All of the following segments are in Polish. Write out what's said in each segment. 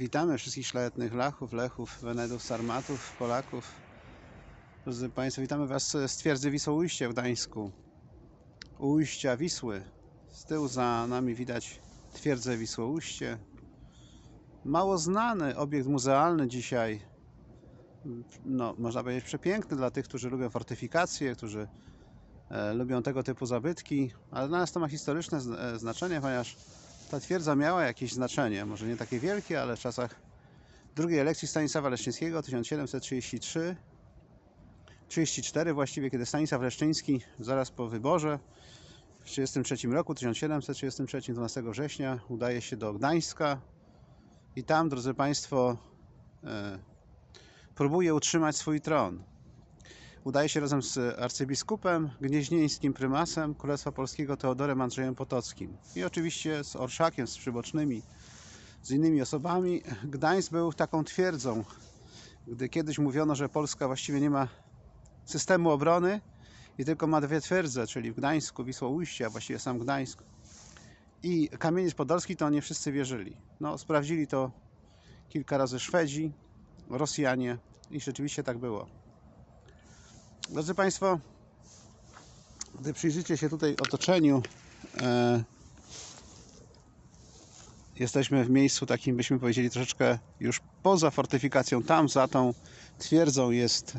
Witamy wszystkich szlachetnych Lachów, Lechów, Wenedów, Sarmatów, Polaków. Drodzy Państwo, witamy Was z twierdzy Wisłoujście w Gdańsku. Ujścia Wisły. Z tyłu za nami widać twierdzę Wisłoujście. Mało znany obiekt muzealny dzisiaj. No, można powiedzieć przepiękny dla tych, którzy lubią fortyfikacje, którzy e, lubią tego typu zabytki, ale dla nas to ma historyczne zn- e, znaczenie, ponieważ ta twierdza miała jakieś znaczenie, może nie takie wielkie, ale w czasach drugiej elekcji Stanisława Leszczyńskiego 1733 34 właściwie, kiedy Stanisław Leszczyński zaraz po wyborze w 1933 roku, 1733, 12 września udaje się do Gdańska i tam, drodzy Państwo, e, próbuje utrzymać swój tron. Udaje się razem z arcybiskupem gnieźnieńskim prymasem Królestwa Polskiego Teodorem Andrzejem Potockim i oczywiście z Orszakiem, z przybocznymi, z innymi osobami. Gdańsk był taką twierdzą, gdy kiedyś mówiono, że Polska właściwie nie ma systemu obrony i tylko ma dwie twierdze, czyli w Gdańsku, Wisłoujście, a właściwie sam Gdańsk i Kamieniec Podolski, to nie wszyscy wierzyli. No, sprawdzili to kilka razy Szwedzi, Rosjanie i rzeczywiście tak było. Drodzy Państwo, gdy przyjrzycie się tutaj otoczeniu, e, jesteśmy w miejscu takim, byśmy powiedzieli, troszeczkę już poza fortyfikacją. Tam za tą twierdzą jest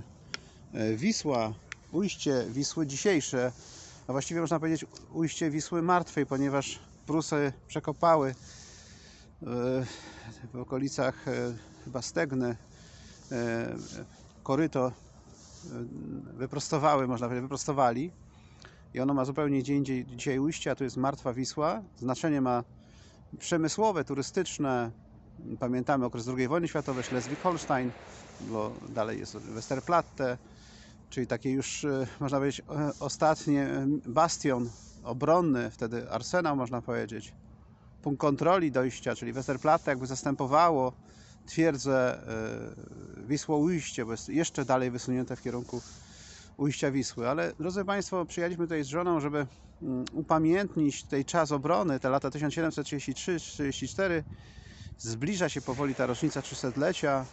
e, Wisła, ujście Wisły dzisiejsze, a właściwie można powiedzieć ujście Wisły martwej, ponieważ Prusy przekopały e, w okolicach e, chyba Stegny koryto wyprostowały, można powiedzieć, wyprostowali i ono ma zupełnie gdzie indziej dzisiaj ujście, a tu jest Martwa Wisła. Znaczenie ma przemysłowe, turystyczne. Pamiętamy okres II wojny światowej, Schleswig-Holstein, bo dalej jest Westerplatte, czyli takie już, e, można powiedzieć, e, ostatnie e, bastion obronny, wtedy arsenał, można powiedzieć. Punkt kontroli dojścia, czyli Westerplatte jakby zastępowało twierdzę e, Wisłoujście, bo jest jeszcze dalej wysunięte w kierunku ujścia Wisły. Ale drodzy Państwo, przyjechaliśmy tutaj z żoną, żeby mm, upamiętnić tej czas obrony, te lata 1733-34. Zbliża się powoli ta rocznica 300-lecia.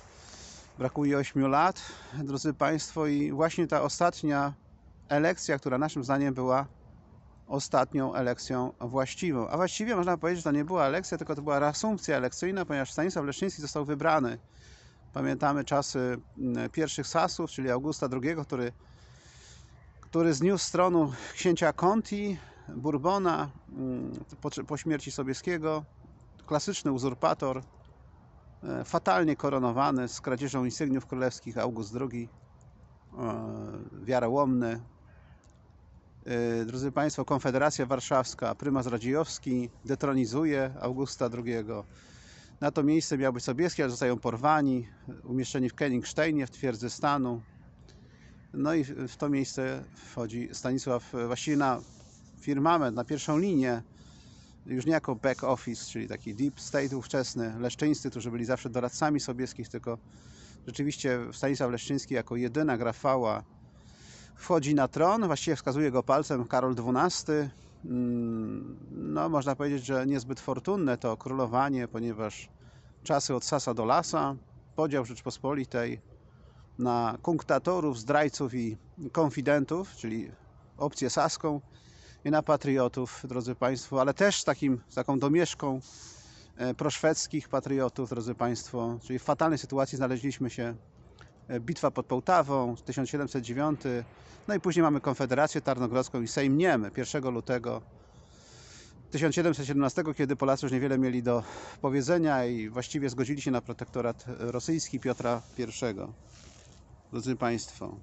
Brakuje 8 lat, drodzy Państwo, i właśnie ta ostatnia elekcja, która naszym zdaniem była ostatnią elekcją właściwą. A właściwie można powiedzieć, że to nie była elekcja, tylko to była reasumpcja elekcyjna, ponieważ Stanisław Leszczyński został wybrany. Pamiętamy czasy pierwszych Sasów, czyli Augusta II, który, który zniósł z tronu księcia Conti, Bourbona po, po śmierci Sobieskiego. Klasyczny uzurpator, e, fatalnie koronowany z kradzieżą insygniów królewskich August II, e, wiarołomny, Drodzy Państwo, Konfederacja Warszawska, prymas Radziejowski detronizuje Augusta II. Na to miejsce miał być Sobieski, ale zostają porwani, umieszczeni w Kenigsteinie, w twierdzy stanu. No i w to miejsce wchodzi Stanisław, e, właściwie na firmament, na pierwszą linię, już nie jako back office, czyli taki deep state ówczesny, leszczyńscy, którzy byli zawsze doradcami sobieskich, tylko rzeczywiście Stanisław Leszczyński jako jedyna grafała wchodzi na tron, właściwie wskazuje go palcem Karol XII. Mm, No, można powiedzieć, że niezbyt fortunne to królowanie, ponieważ czasy od Sasa do Lasa, podział Rzeczpospolitej na kunktatorów, zdrajców i konfidentów, czyli opcję saską i na patriotów, drodzy Państwo, ale też takim, z taką domieszką e, proszwedzkich patriotów, drodzy Państwo, czyli w fatalnej sytuacji znaleźliśmy się bitwa pod Połtawą 1709 no i później mamy Konfederację Tarnogrodzką i Sejm Niemy 1 lutego 1717, kiedy Polacy już niewiele mieli do powiedzenia i właściwie zgodzili się na protektorat rosyjski Piotra I. Drodzy Państwo.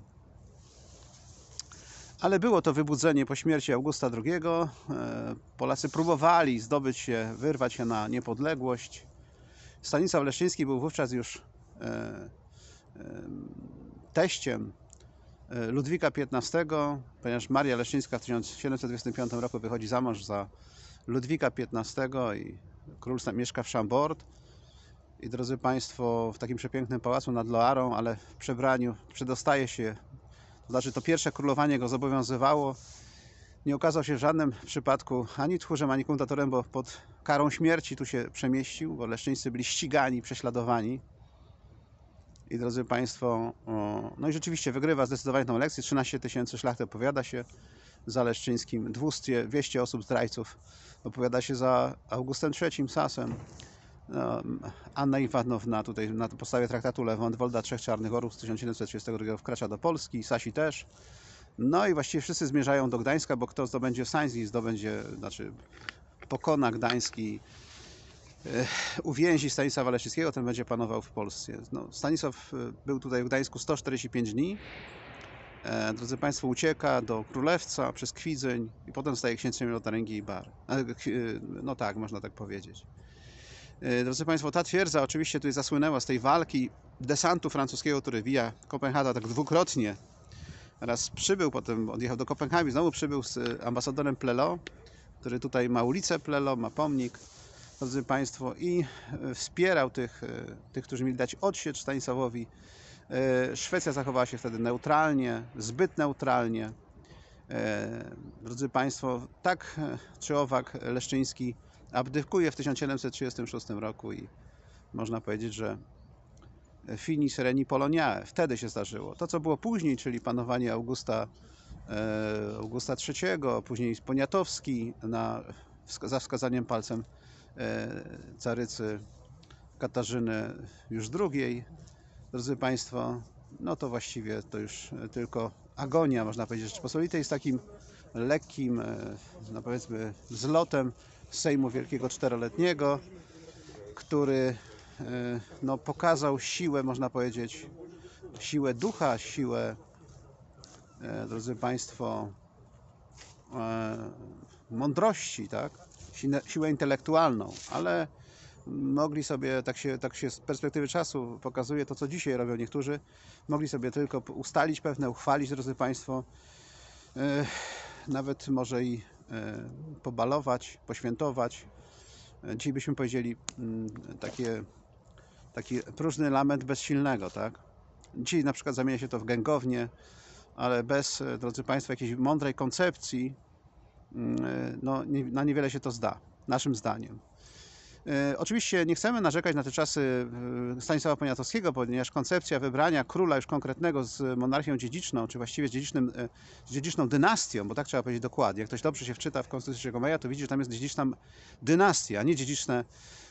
Ale było to wybudzenie po śmierci Augusta II. E, Polacy próbowali zdobyć się, wyrwać się na niepodległość. Stanisław Leszczyński był wówczas już e, e, teściem e, Ludwika XV, ponieważ Maria Leszczyńska w 1725 roku wychodzi za mąż za Ludwika XV i król mieszka w Chambord. I drodzy Państwo, w takim przepięknym pałacu nad Loarą, ale w przebraniu przedostaje się, to znaczy to pierwsze królowanie go zobowiązywało nie okazał się w żadnym przypadku ani tchórzem, ani komutatorem, bo pod karą śmierci tu się przemieścił, bo leszczyńscy byli ścigani, prześladowani. I drodzy Państwo, no i rzeczywiście wygrywa zdecydowanie tą lekcję. 13 tysięcy szlachty opowiada się za Leszczyńskim, 200, 200 osób zdrajców opowiada się za Augustem III Sasem. No, Anna Iwanowna tutaj na podstawie traktatu Lewandwolda Trzech Czarnych Orłów z 1732 wkracza do Polski, Sasi też. No i właściwie wszyscy zmierzają do Gdańska, bo kto zdobędzie Sański, zdobędzie, znaczy pokona Gdański, uwięzi Stanisława Leszczyńskiego, ten będzie panował w Polsce. No, Stanisław e, był tutaj w Gdańsku 145 dni. E, drodzy Państwo, ucieka do Królewca przez Kwidzyń i potem staje księciem Lotaryngi i Bar. E, No tak, można tak powiedzieć. Drodzy Państwo, ta twierdza oczywiście tutaj zasłynęła z tej walki desantu francuskiego, który wija Kopenhaga tak dwukrotnie. Raz przybył, potem odjechał do Kopenhagi, znowu przybył z ambasadorem Plelo, który tutaj ma ulicę Plelo, ma pomnik, drodzy Państwo, i e, wspierał tych, e, tych którzy mieli dać odsiecz Stanisławowi. E, Szwecja zachowała się wtedy neutralnie, zbyt neutralnie. Drodzy Państwo, tak czy owak Leszczyński abdykuje w 1736 roku i można powiedzieć, że finis reni Poloniae. Wtedy się zdarzyło. To, co było później, czyli panowanie Augusta, Augusta III, później Poniatowski na, za wskazaniem palcem carycy Katarzyny już II. Drodzy Państwo, no to właściwie to już tylko agonia, można powiedzieć, Rzeczypospolitej z takim lekkim, e, no powiedzmy, zlotem Sejmu Wielkiego Czteroletniego, który e, no, pokazał siłę, można powiedzieć, siłę ducha, siłę, e, drodzy Państwo, e, mądrości, tak? Siłę intelektualną, ale mogli sobie, tak się, tak się z perspektywy czasu pokazuje to, co dzisiaj robią niektórzy, mogli sobie tylko ustalić pewne, uchwalić, drodzy Państwo, e, nawet może i e, pobalować, poświętować. E, Dzisiaj byśmy powiedzieli mm, takie, taki próżny lament bezsilnego, tak? Dzisiaj na przykład zamienia się to w gęgownię, ale bez, drodzy Państwo, jakiejś mądrej koncepcji, no, nie, na niewiele się to zda, naszym zdaniem. E, Oczywiście nie chcemy narzekać na te czasy e, Stanisława Poniatowskiego, ponieważ koncepcja wybrania króla już konkretnego z monarchią dziedziczną, czy właściwie z, dziedzicznym, e, z dziedziczną dynastią, bo tak trzeba powiedzieć dokładnie. Jak ktoś dobrze się wczyta w Konstytucję Maja, to widzi, że tam jest dziedziczna dynastia, a nie dziedziczne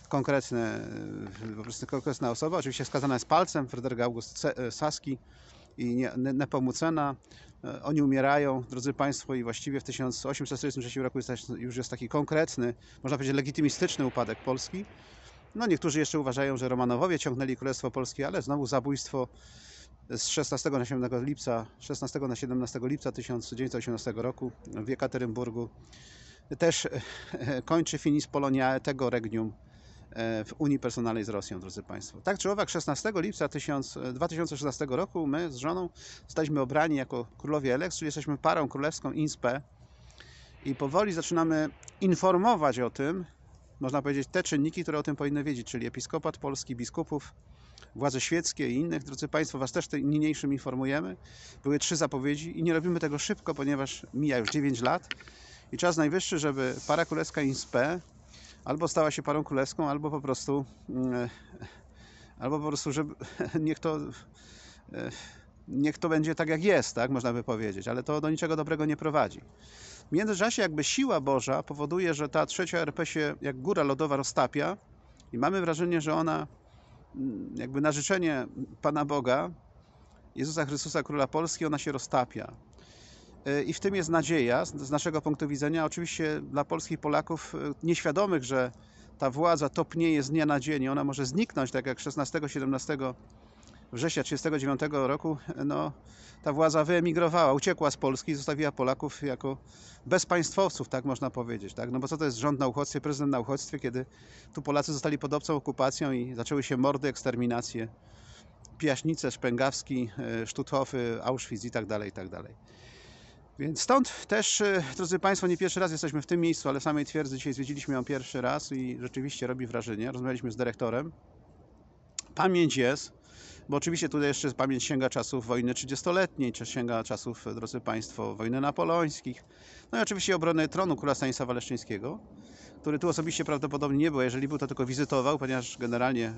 konkretne, po prostu konkretna osoba. Oczywiście wskazana jest palcem Fryderyk August Saski i Nepomucena. E, Oni umierają, drodzy Państwo, i właściwie w 1843 roku już jest taki konkretny, można powiedzieć legitymistyczny upadek Polski. No niektórzy jeszcze uważają, że Romanowowie ciągnęli Królestwo Polskie, ale znowu zabójstwo z 16 na 17 lipca, 16 na 17 lipca 1918 roku w Jekaterynburgu też e, kończy finis Polonia tego regnium e, w Unii Personalnej z Rosją, drodzy Państwo. Tak czy owak, 16 lipca 1000, e, 2016 roku my z żoną zostaliśmy obrani jako królowie Eleks, czyli jesteśmy parą królewską INSPE i powoli zaczynamy informować o tym, można powiedzieć, te czynniki, które o tym powinny wiedzieć, czyli episkopat polski, biskupów, władze świeckie i innych. Drodzy Państwo, Was też niniejszym informujemy. Były trzy zapowiedzi i nie robimy tego szybko, ponieważ mija już 9 lat i czas najwyższy, żeby para królewska INSPE albo stała się parą królewską, albo po prostu mm, albo po prostu, żeby niech to e, niech to będzie tak jak jest, tak można by powiedzieć, ale to do niczego dobrego nie prowadzi. W międzyczasie jakby siła Boża powoduje, że ta trzecia RP się jak góra lodowa roztapia i mamy wrażenie, że ona mm, jakby na życzenie Pana Boga, Jezusa Chrystusa Króla Polski, ona się roztapia. E, I w tym jest nadzieja z naszego punktu widzenia. Oczywiście dla polskich Polaków e, nieświadomych, że ta władza topnieje z dnia na dzień ona może zniknąć, tak jak 16-17 września 1939 roku, no, ta władza wyemigrowała, uciekła z Polski i zostawiła Polaków jako bezpaństwowców, tak można powiedzieć. Tak? No bo co to jest rząd na uchodźstwie, prezydent na uchodźstwie, kiedy tu Polacy zostali pod obcą okupacją i zaczęły się mordy, eksterminacje, Pijaśnice, Szpęgawski, e, Sztuthofy, Auschwitz i tak dalej, i tak dalej. Więc stąd też, e, drodzy Państwo, nie pierwszy raz jesteśmy w tym miejscu, ale samej twierdzy dzisiaj zwiedziliśmy ją pierwszy raz i rzeczywiście robi wrażenie. Rozmawialiśmy z dyrektorem. Pamięć jest. Bo oczywiście tutaj jeszcze pamięć sięga czasów wojny 30-letniej, czy sięga czasów, drodzy Państwo, wojny napoleońskich. No i oczywiście obrony tronu króla Stanisława Leszczyńskiego, który tu osobiście prawdopodobnie nie był, jeżeli był, to tylko wizytował, ponieważ generalnie e,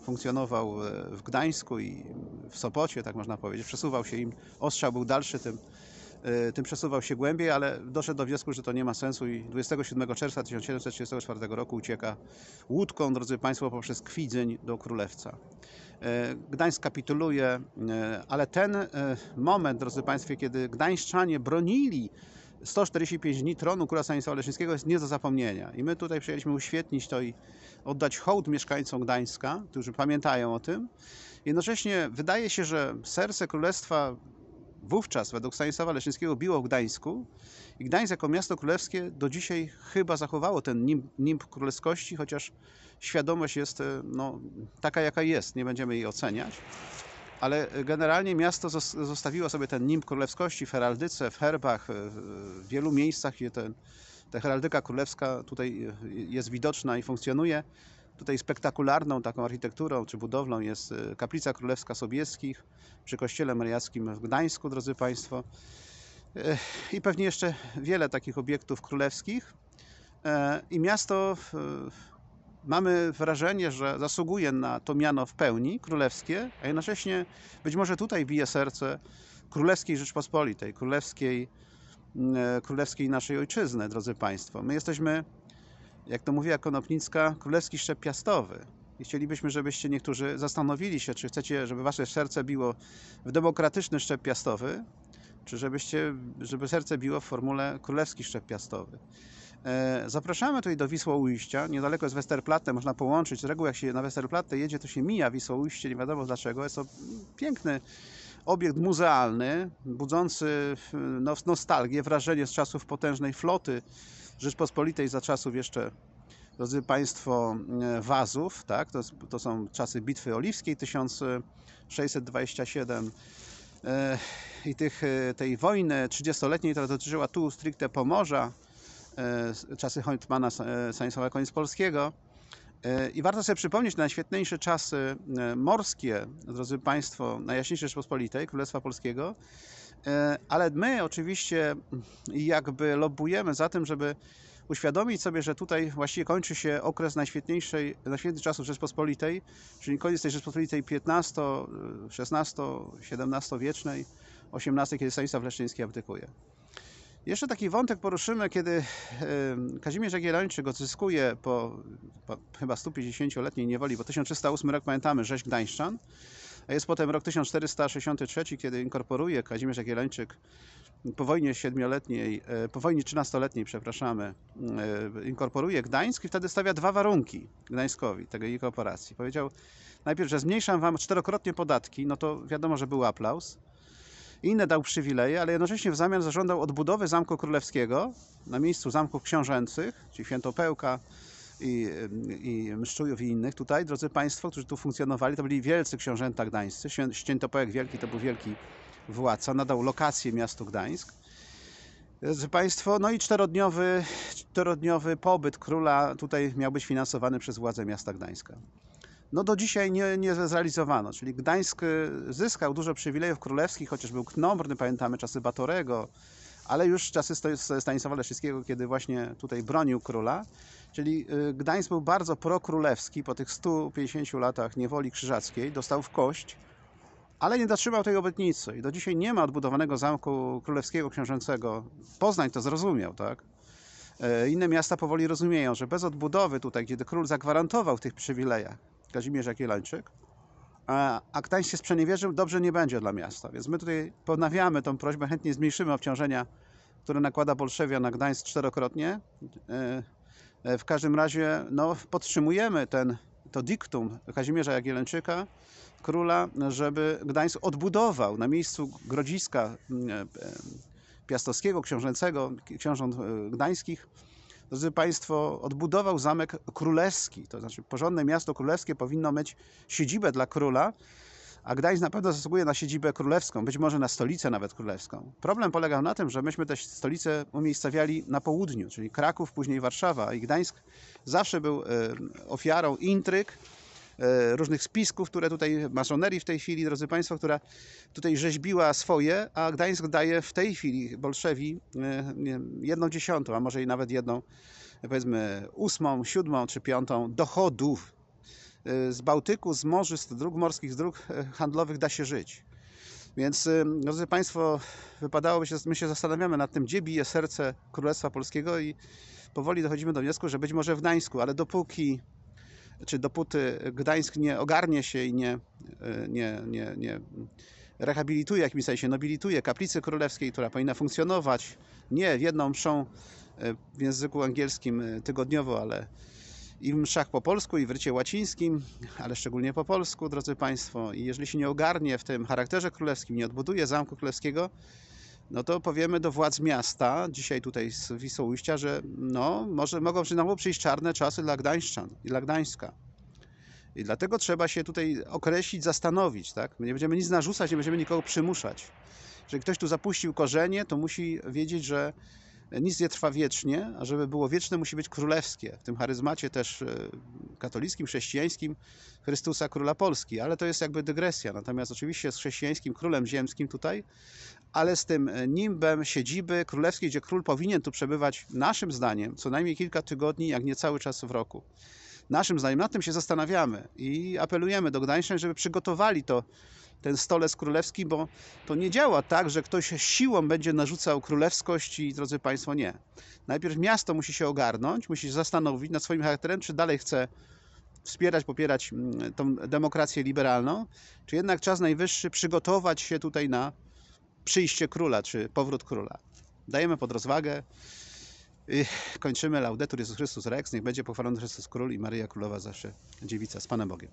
funkcjonował e, w Gdańsku i w Sopocie, tak można powiedzieć. Przesuwał się im, ostrzał był dalszy, tym, tym przesuwał się głębiej, ale doszedł do wniosku, że to nie ma sensu i 27 czerwca 1734 roku ucieka łódką, drodzy Państwo, poprzez Kwidzeń do Królewca. E, Gdańsk kapituluje, e, ale ten moment, drodzy Państwo, kiedy Gdańszczanie bronili 145 dni tronu króla Stanisława Leszczyńskiego jest nie do zapomnienia. I my tutaj przyjęliśmy uświetnić to i oddać hołd mieszkańcom Gdańska, którzy pamiętają o tym. Jednocześnie wydaje się, że serce królestwa wówczas według Stanisława Leszczyńskiego biło w Gdańsku i Gdańsk jako miasto królewskie do dzisiaj chyba zachowało ten nimb, nimb królewskości, chociaż świadomość jest e, no, taka jaka jest, nie będziemy jej oceniać. Ale generalnie miasto zos- zostawiło sobie ten nimb królewskości w heraldyce, w herbach, w- w wielu miejscach, gdzie ten, ta heraldyka królewska tutaj e, jest widoczna i funkcjonuje. Tutaj spektakularną taką architekturą czy budowlą jest e, kaplica królewska Sobieskich przy kościele mariackim w Gdańsku, drodzy Państwo. E, I pewnie jeszcze wiele takich obiektów królewskich. E, I miasto, mamy wrażenie, że zasługuje na to miano w pełni królewskie, a jednocześnie być może tutaj bije serce Królewskiej Rzeczpospolitej, królewskiej, e, królewskiej naszej ojczyzny, drodzy Państwo. My jesteśmy, jak to mówiła Konopnicka, królewski szczep piastowy. I chcielibyśmy, żebyście niektórzy zastanowili się, czy chcecie, żeby wasze serce biło w demokratyczny szczep piastowy, czy żebyście, żeby serce biło w formule królewski szczep piastowy. E, Zapraszamy tutaj do Wisłoujścia, niedaleko jest Westerplatte, można połączyć. Z reguły jak się na Westerplatte jedzie, to się mija Wisłoujście, nie wiadomo dlaczego. Jest to piękny obiekt muzealny, budzący no, nostalgię, wrażenie z czasów potężnej floty Rzeczpospolitej za czasów jeszcze, drodzy Państwo, e, Wazów, tak? to, to są czasy Bitwy Oliwskiej 1627 e, i tych, e, tej wojny 30-letniej, która dotyczyła tu stricte Pomorza, czasy Hoytmana e, Stanisława Koniec-Polskiego. I warto sobie przypomnieć najświetniejsze czasy morskie, drodzy Państwo, Najjaśniejszej Rzeczpospolitej, Królestwa Polskiego, ale my oczywiście jakby lobbujemy za tym, żeby uświadomić sobie, że tutaj właściwie kończy się okres najświetniejszej, najświetniejszych czasów Rzeczpospolitej, czyli koniec tej Rzeczpospolitej 15, 16, 17 wiecznej, 18, kiedy Stanisław Leszczyński abdykuje. Jeszcze taki wątek poruszymy, kiedy e, Kazimierz Jagiellończyk odzyskuje po, po chyba 150-letniej niewoli, bo 1308 rok pamiętamy, rzeź Gdańszczan, jest potem rok 1463, kiedy inkorporuje Kazimierz Jagiellończyk po wojnie siedmioletniej, e, po wojnie 13-letniej, przepraszamy, e, inkorporuje Gdańsk i wtedy stawia dwa warunki Gdańskowi, tego inkorporacji. Powiedział najpierw, że zmniejszam wam czterokrotnie podatki, no to wiadomo, że był aplauz. Inne dał przywileje, ale jednocześnie w zamian zażądał odbudowy Zamku Królewskiego na miejscu zamków książęcych, czyli Świętopełka i, i Mszczujów i innych. Tutaj, drodzy Państwo, którzy tu funkcjonowali, to byli wielcy książęta gdańscy. Świę- Świętopełek Wielki to był wielki władca, nadał lokację miastu Gdańsk. Drodzy Państwo, no i czterodniowy, czterodniowy pobyt króla tutaj miał być finansowany przez władze miasta Gdańska. No do dzisiaj nie, nie zrealizowano, czyli Gdańsk y, zyskał dużo przywilejów królewskich, chociaż był knomrny, pamiętamy czasy Batorego, ale już czasy Stanisława Leszczyńskiego, kiedy właśnie tutaj bronił króla. Czyli y, Gdańsk był bardzo prokrólewski po tych 150 latach niewoli krzyżackiej, dostał w kość, ale nie dotrzymał tej obietnicy i do dzisiaj nie ma odbudowanego zamku królewskiego książęcego. Poznań to zrozumiał, tak? E, Inne miasta powoli rozumieją, że bez odbudowy tutaj, kiedy król zagwarantował tych przywilejach Kazimierz Jagiellończyk, a, Gdańsk się sprzeniewierzył, dobrze nie będzie dla miasta. Więc my tutaj ponawiamy tą prośbę, chętnie zmniejszymy obciążenia, które nakłada Bolszewia na Gdańsk czterokrotnie. E, W każdym razie no, podtrzymujemy ten, to diktum Kazimierza Jagiellończyka, króla, żeby Gdańsk odbudował na miejscu grodziska mm, e, piastowskiego, książęcego, książąt e, gdańskich. Drodzy Państwo, odbudował zamek królewski, to znaczy porządne miasto królewskie powinno mieć siedzibę dla króla, a Gdańsk na pewno zasługuje na siedzibę królewską, być może na stolicę nawet królewską. Problem polegał na tym, że myśmy tę stolicę umiejscowiali na południu, czyli Kraków, później Warszawa i Gdańsk zawsze był e, ofiarą intryg e, różnych spisków, które tutaj, masonerii w tej chwili, drodzy Państwo, która tutaj rzeźbiła swoje, a Gdańsk daje w tej chwili Bolszewi e, jedną dziesiątą, a może i nawet jedną, powiedzmy ósmą, siódmą czy piątą dochodów z Bałtyku, z morzy, z dróg morskich, z dróg e, handlowych da się żyć. Więc, y, drodzy Państwo, wypadałoby się, my się zastanawiamy nad tym, gdzie bije serce Królestwa Polskiego i powoli dochodzimy do wniosku, że być może w Gdańsku, ale dopóki, czy dopóty Gdańsk nie ogarnie się i nie, y, nie, nie, nie rehabilituje, w jakimś sensie nobilituje kaplicy królewskiej, która powinna funkcjonować nie jedną mszą y, w języku angielskim y, tygodniowo, ale i w mszach po polsku, i w rycie łacińskim, ale szczególnie po polsku, drodzy Państwo. I jeżeli się nie ogarnie w tym charakterze królewskim, nie odbuduje Zamku Królewskiego, no to powiemy do władz miasta, dzisiaj tutaj z Wisłoujścia, że no, może mogą znowu przyjść czarne czasy dla Gdańszczan i dla Gdańska. I dlatego trzeba się tutaj określić, zastanowić, tak? My nie będziemy nic narzucać, nie będziemy nikogo przymuszać. Jeżeli ktoś tu zapuścił korzenie, to musi wiedzieć, że nic nie trwa wiecznie, a żeby było wieczne, musi być królewskie. W tym charyzmacie też e, katolickim, chrześcijańskim Chrystusa Króla Polski, ale to jest jakby dygresja. Natomiast oczywiście z chrześcijańskim królem ziemskim tutaj, ale z tym nimbem siedziby królewskiej, gdzie król powinien tu przebywać, naszym zdaniem, co najmniej kilka tygodni, jak nie cały czas w roku. Naszym zdaniem nad tym się zastanawiamy i apelujemy do Gdańszczan, żeby przygotowali to ten stolec królewski, bo to nie działa tak, że ktoś siłą będzie narzucał królewskość i drodzy Państwo, nie. Najpierw miasto musi się ogarnąć, musi się zastanowić nad swoim charakterem, czy dalej chce wspierać, popierać mm, tą demokrację liberalną, czy jednak czas najwyższy przygotować się tutaj na przyjście króla, czy powrót króla. Dajemy pod rozwagę. I kończymy Laudetur Jezus Chrystus Rex. Niech będzie pochwalony Chrystus Król i Maryja Królowa zawsze dziewica. Z Panem Bogiem.